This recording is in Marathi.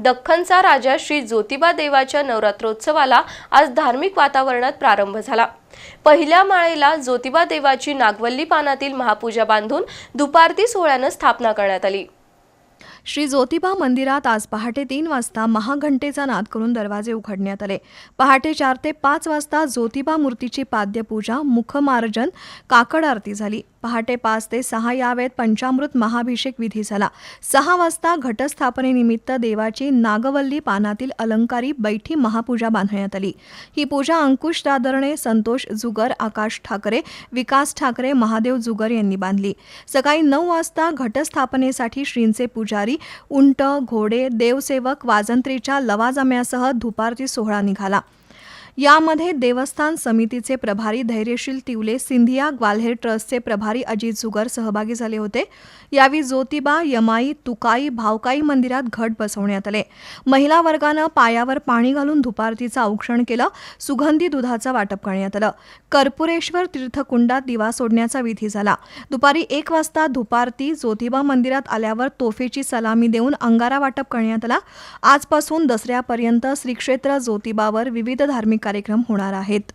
दख्खनचा राजा श्री ज्योतिबा देवाच्या नवरात्रोत्सवाला आज धार्मिक वातावरणात प्रारंभ झाला. पहिल्या माळेला ज्योतिबा देवाची नागवल्ली पानातील महापूजा बांधून दुपारती सोहळ्यानं स्थापना करण्यात आली. श्री ज्योतिबा मंदिरात आज पहाटे तीन वाजता महाघंटेचा नाद करून दरवाजे उघडण्यात आले. पहाटे चार ते पाच वाजता ज्योतिबा मूर्तीची पाद्यपूजा मुखमार्जन काकड आरती झाली. पहाटे पाच ते सहा यावेळेत पंचामृत महाभिषेक विधी झाला. सहा वाजता घटस्थापनेनिमित्त देवाची नागवल्ली पानातील अलंकारी बैठी महापूजा बांधण्यात आली. ही पूजा अंकुश दादरणे संतोष जुगर आकाश ठाकरे विकास ठाकरे महादेव जुगर यांनी बांधली. सकाळी नऊ वाजता घटस्थापनेसाठी श्रींचे पुजारी उंट घोडे देवसेवक वाजंत्रीच्या लवाजम्यासह दुपारची सोहळा निघाला. यामध्ये देवस्थान समितीचे प्रभारी धैर्यशील तिवले सिंधिया ग्वाल्हेर ट्रस्टचे प्रभारी अजित जुगर सहभागी झाले होते. यावेळी ज्योतिबा यमाई तुकाई भावकाई मंदिरात घट बसवण्यात आले. महिला वर्गानं पायावर पाणी घालून धुपारतीचं औक्षण केलं. सुगंधी दुधाचं वाटप करण्यात आलं. कर्पुरेश्वर तीर्थकुंडात दिवा सोडण्याचा विधी झाला. दुपारी एक वाजता धुपारती ज्योतिबा मंदिरात आल्यावर तोफेची सलामी देऊन अंगारा वाटप करण्यात आला. आजपासून दसऱ्यापर्यंत श्रीक्षेत्र ज्योतिबावर विविध धार्मिक कार्यक्रम होणार आहेत.